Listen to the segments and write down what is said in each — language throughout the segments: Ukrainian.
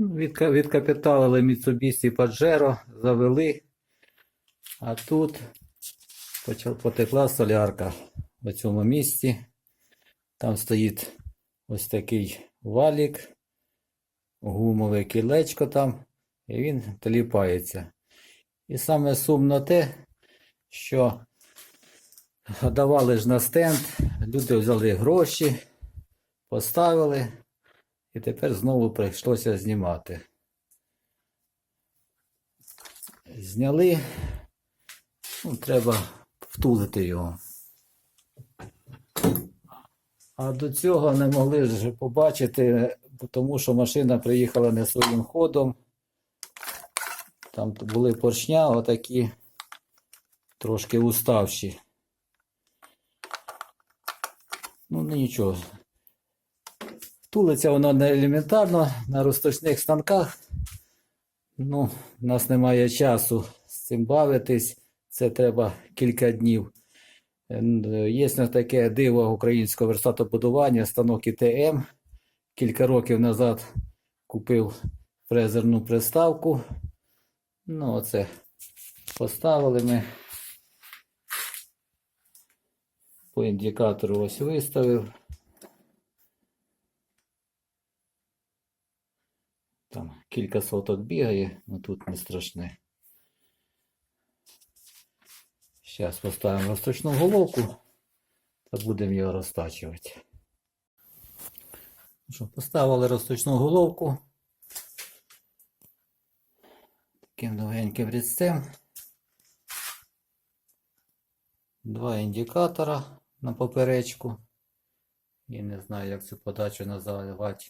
Відка- Відкапіталили Mitsubishi Pajero, завели, а тут потекла солярка в цьому місці. Там стоїть ось такий валік, гумове кілечко там, і він теліпається. І саме сумно те, що давали ж на стенд, люди взяли гроші, поставили, і тепер знову прийшлося знімати. Зняли, ну, треба втулити його. А до цього не могли ж побачити, тому що машина приїхала не своїм ходом. Там були поршня отакі трошки уставші. Ну нічого. Тулиться воно не елементарно на розточних станках. Ну, у нас немає часу з цим бавитись. Це треба кілька днів. Е, Є таке диво українського верстатобудування, станок ІТМ. Кілька років назад купив фрезерну приставку. Ну, оце поставили ми. По індикатору ось виставив. Там кілька соток бігає, ну тут не страшне. Зараз поставимо розточну головку та будемо його розтачувати. Ну Що, поставили розточну головку таким довгеньким різцем. Два індикатора на поперечку. Я не знаю, як цю подачу називати.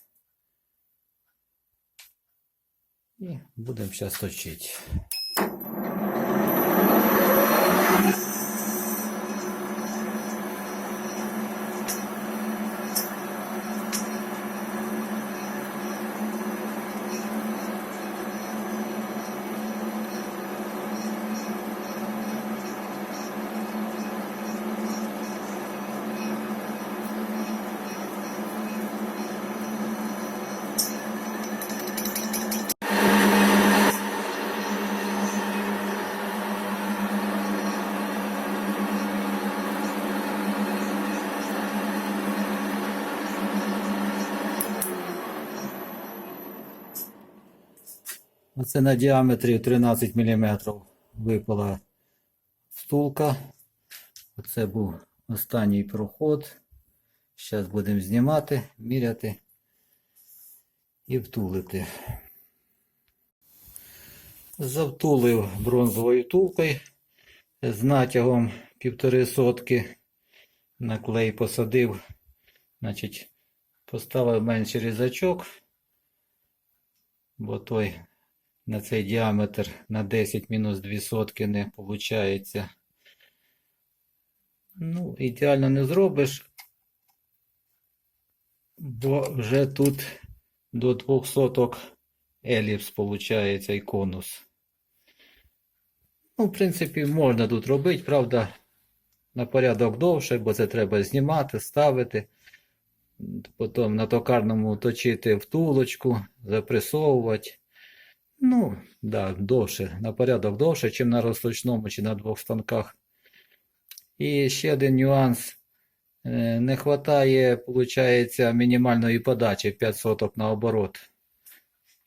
І будемо зараз точити. Оце на діаметрі 13 мм випала втулка. Оце був останній проход. Зараз будемо знімати, міряти і втулити. Завтулив бронзовою втулкою з натягом півтори сотки. На клей посадив, значить, поставив менший різачок, бо той на цей діаметр на 10 мінус 2 сотки не виходить. Ну, ідеально не зробиш, бо вже тут до 2 соток еліпс виходить і конус. Ну, в принципі, можна тут робити, правда, на порядок довше, бо це треба знімати, ставити. Потім на токарному точити втулочку, запресовувати. Ну, да, довше, на порядок довше, ніж на розточному чи на двох станках. І ще один нюанс. Е, Не вистачає, виходить, мінімальної подачі 5 соток на оборот.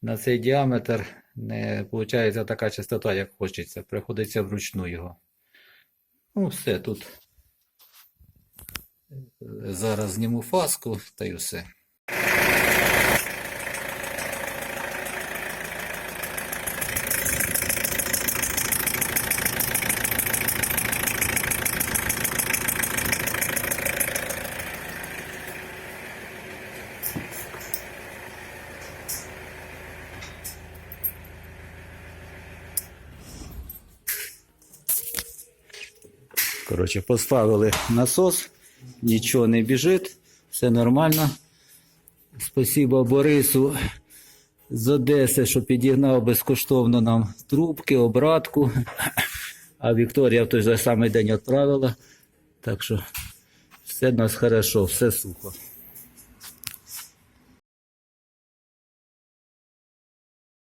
На цей діаметр не виходить така частота, як хочеться. Приходиться вручну його. Ну, все тут. Е, Зараз зніму фаску та й все. Коротше, поставили насос, нічого не біжить, все нормально. Спасибо Борису з Одеси, що підігнав безкоштовно нам трубки, обратку. А Вікторія в той же самий день відправила. Так що все в нас хорошо, все сухо.